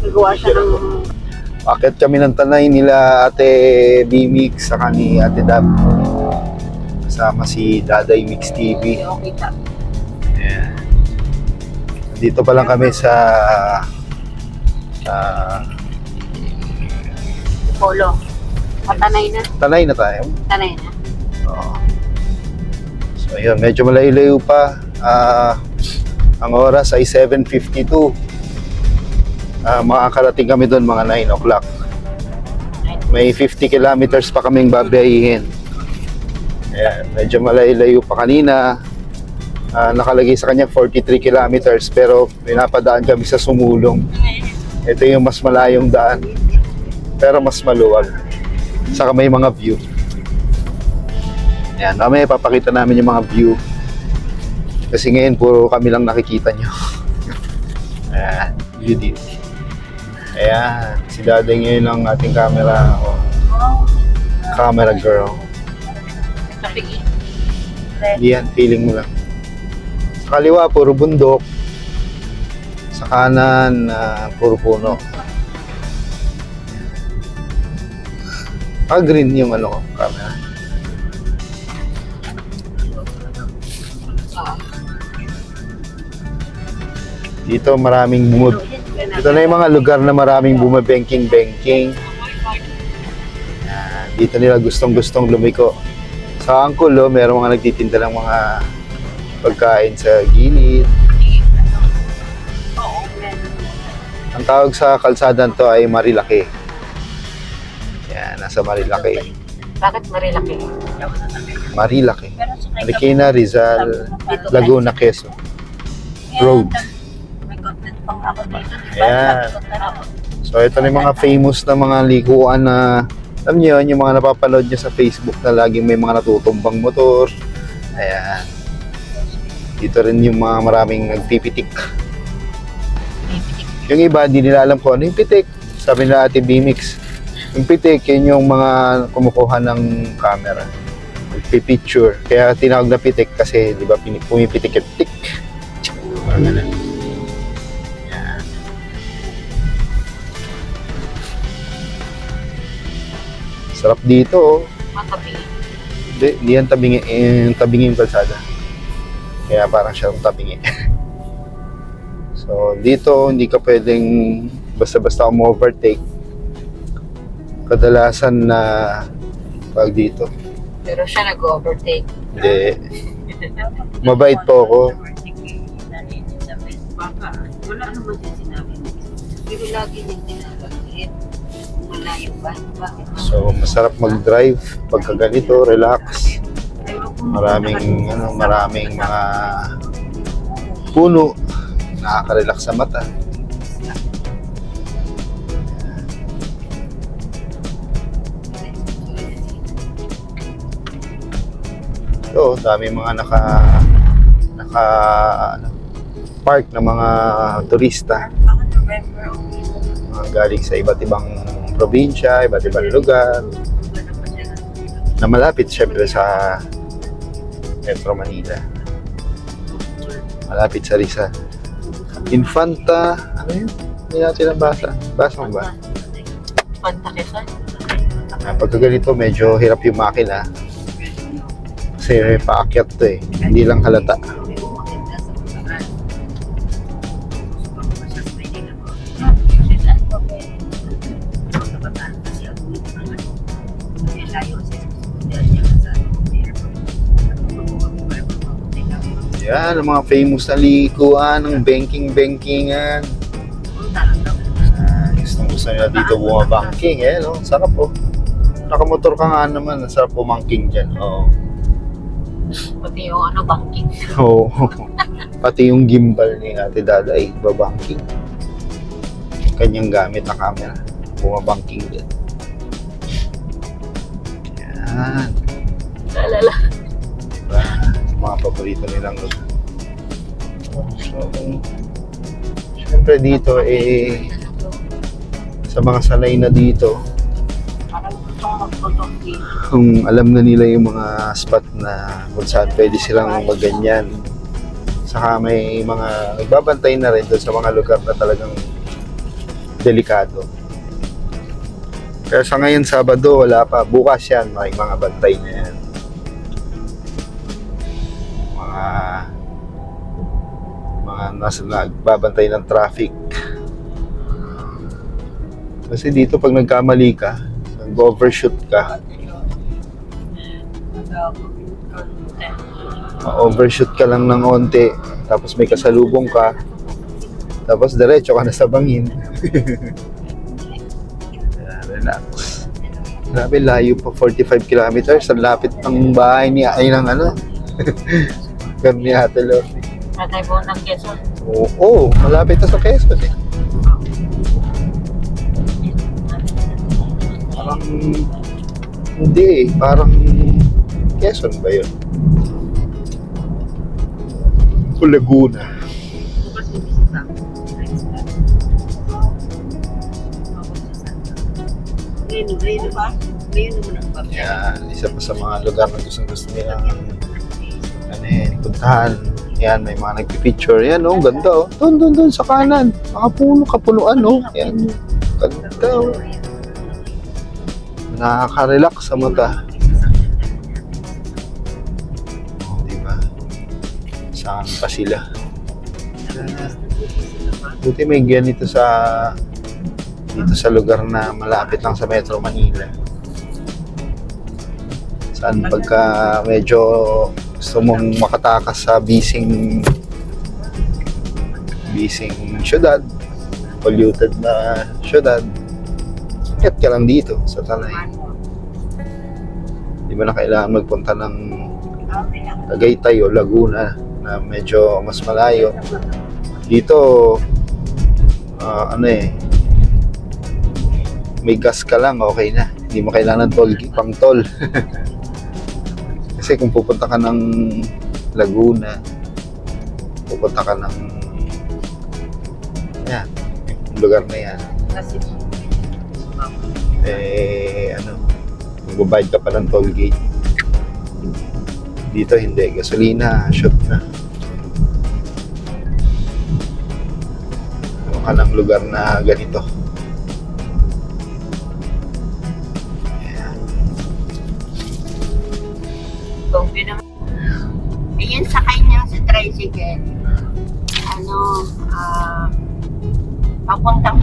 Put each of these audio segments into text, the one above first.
Nagawa siya ng Akit kami ng tanay nila Ate B-Mix saka ni Ate Dab. Kasama si Daday Mix TV. okay ta. Ayan. Dito pa lang kami sa ah, Polo. Patanay na. Tanay na tayo. Tanay na. Oo. So ayun, medyo malayo-layo pa. Ah, ang oras ay 7.52. Ah, makakarating kami doon mga 9 o'clock. May 50 kilometers pa kaming babayihin. Ayan, medyo malayo-layo pa kanina. Ah, nakalagay sa kanya 43 kilometers pero pinapadaan kami sa sumulong. Ito yung mas malayong daan pero mas maluwag. Saka may mga view. Yan, mamaya papakita namin yung mga view. Kasi ngayon, puro kami lang nakikita nyo. Ayan, view dito. Ayan, si Daday ngayon ang ating camera. Oh, camera girl. Kapigin. Yan, feeling mo lang. Sa kaliwa, puro bundok. Sa kanan, ah, puro puno. Ah, green yung ano ko, camera. Dito maraming bumab... Ito na yung mga lugar na maraming bumabengking-bengking. Ah, Dito nila gustong-gustong lumiko. Sa Angkulo, meron mga nagtitinda ng mga pagkain sa gilid. Ang tawag sa kalsada to ay Marilaki. Yan, nasa Marilaki. Bakit marilaki? Marilaki. Marikina, Rizal, Laguna, Quezon. Road. Ayan. So ito na yung mga famous na mga likuan na alam niyo yun, yung mga napapanood niyo sa Facebook na laging may mga natutumbang motor. Ayan. Dito rin yung mga maraming nagpipitik. Yung iba, hindi nila alam kung ano yung pitik. Sabi nila Ate Bimix, yung pitik, yun yung mga kumukuha ng camera. Nagpipicture. Kaya tinawag na pitik kasi, di ba, pumipitik yung tik. Parang ganun. Sarap dito, oh. Matabi. Hindi, hindi yan tabingi, yung tabingi yung kalsada. Kaya parang siyang tabingi. so, dito, hindi ka pwedeng basta-basta overtake. Kadalasan na pag dito. Pero siya nag-overtake. Hindi. Mabait po ako. Wala naman siya sinabi. Pero lagi niyang tinatagit. Malayo ba? Bakit? So, masarap mag-drive pagka ganito, relax. Maraming, ano, maraming mga puno. Nakaka-relax sa mata. Ito, dami mga naka naka ano, park na mga turista mga galing sa iba't ibang probinsya, iba't ibang lugar na malapit syempre sa Metro Manila. Malapit sa Rizal. Infanta, ano yun? Hindi natin ang basa. Basa mo ba? Pantakisan. Ah, pagka ganito, medyo hirap yung makina. Kasi paakyat to eh. Hindi lang halata. Yan, ang mga famous na likuan, ng banking-bankingan. Ah, gusto gusto nila dito bumabangking eh, no? Sarap po. Nakamotor ka nga naman, ang sarap bumangking dyan. Oo. Pati yung ano, banking. Oo. Pati yung gimbal ni Ate Dada ay babangking. Kanyang gamit na camera. Bumabangking din. Yan. Alala. Mga paborito nilang lugar. So, syempre dito eh, sa mga sanay na dito. kung alam na nila yung mga spot na kung saan pwede silang magganyan. Saka may mga nagbabantay na rin doon sa mga lugar na talagang delikado. Kaya sa ngayon, Sabado, wala pa. Bukas yan, may mga bantay na yan. Nasa nagbabantay ng traffic. Kasi dito pag nagkamali ka, nag-overshoot ka, ma-overshoot ka lang ng onte, tapos may kasalubong ka, tapos diretso ka na sa bangin. Relax. Grabe, layo pa 45 kilometers. Ang lapit ng bahay ni ay ng ano. Ganun ni Ate Lo. Tatay po ng Quezon. Oo, oh, malapit na sa Quezon eh. Parang, hindi eh. Parang, Quezon ba yun? O Laguna. Ngayon, ngayon ba? Ngayon naman ang Yan, isa pa sa mga lugar na gustong gusto nilang ano puntahan. Yan, may mga nagpipicture. Yan, oh, ganda oh. Doon, doon, doon, sa kanan. Mga puno, kapunuan, oh. Yan, ganda oh. Nakaka-relax sa mata. Oh, di ba? Saan pa sila? Buti may ganito sa dito sa lugar na malapit lang sa Metro Manila. Saan pagka medyo gusto mong makatakas sa bising bising syudad, polluted na syudad, ket ka lang dito sa Tanay. Di ba na kailangan magpunta ng Tagaytay o Laguna na medyo mas malayo. Dito, ah, ano eh, may gas ka lang, okay na. Hindi mo kailangan ng toll, pang toll. Kasi kung pupunta ka ng Laguna, pupunta ka ng yan, yung lugar na yan, eh, ano, magbabayad ka pa ng toll gate. Dito hindi, gasolina, shoot na. Ano ka ng lugar na ganito.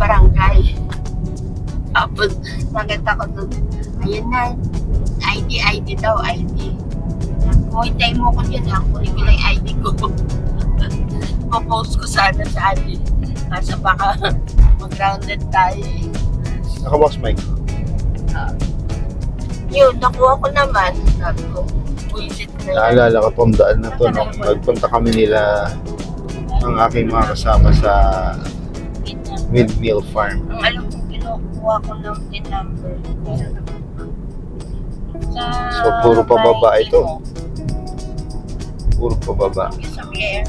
Barangay. Tapos, nakita ko doon, ayun na, ID, ID daw, ID. Kung hintay mo ko dyan, ha, kunin ko lang ID ko. Popost ko sana sa ID. Nasa baka mag-grounded tayo eh. Nakabox mic. Yun, nakuha ko naman. Sabi ko, buisit na. Naalala ko tong daan na to nung nagpunta kami nila ng aking mga kasama sa Windmill Farm. Ang alam ko, kinukuha ko ng PIN number. Sa So, puro pababa ito. mo, Puro pababa. Sa Blair.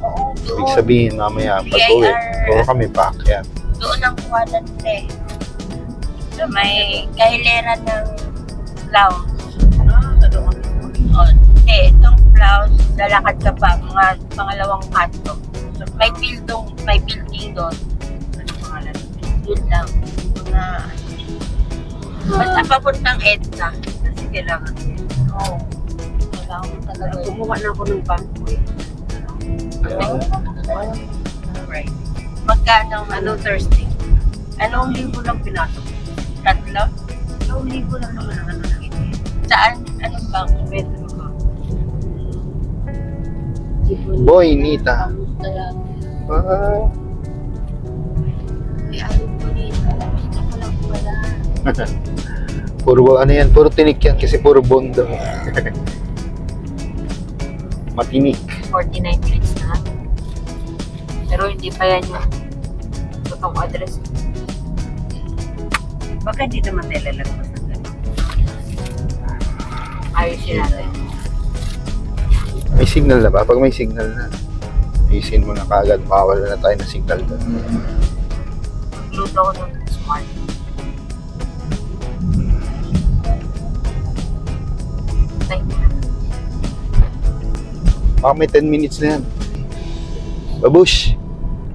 Oo, Ibig sabihin mamaya pag uwi, puro kami paakyat. Doon ang kuhanan nila eh. So, may kahiliran ng blouse. Ah, doon kami. Eh, itong blouse, lalakad ka pa, mga pangalawang kanto. So, may building, may building doon. Ano pangalan? Doon lang. Mga, basta papuntang EDSA. Kasi kailangan yun. Oo. Kailangan mo talaga. Kumuha na ako ng bangko eh. Right. Magkano? Ano Thursday? Anong linggo lang pinasok? Tatlo? Anong linggo lang naman ang ano lang ito? Saan? Anong bangko? Metro ko. Boy, Nita. Ah, lang puro ano yan, puro tinik yan kasi puro bondo. Matinik. 49 minutes na. Pero hindi pa yan yung totoong address. Baka hindi naman tayo lalagpas ng gano'n. Ayusin natin. May signal na ba? Pag may signal na, isin mo na kagad, makawala na tayo ng signal doon. Magluto ko ng smart. Baka may 10 minutes na yan. Babush!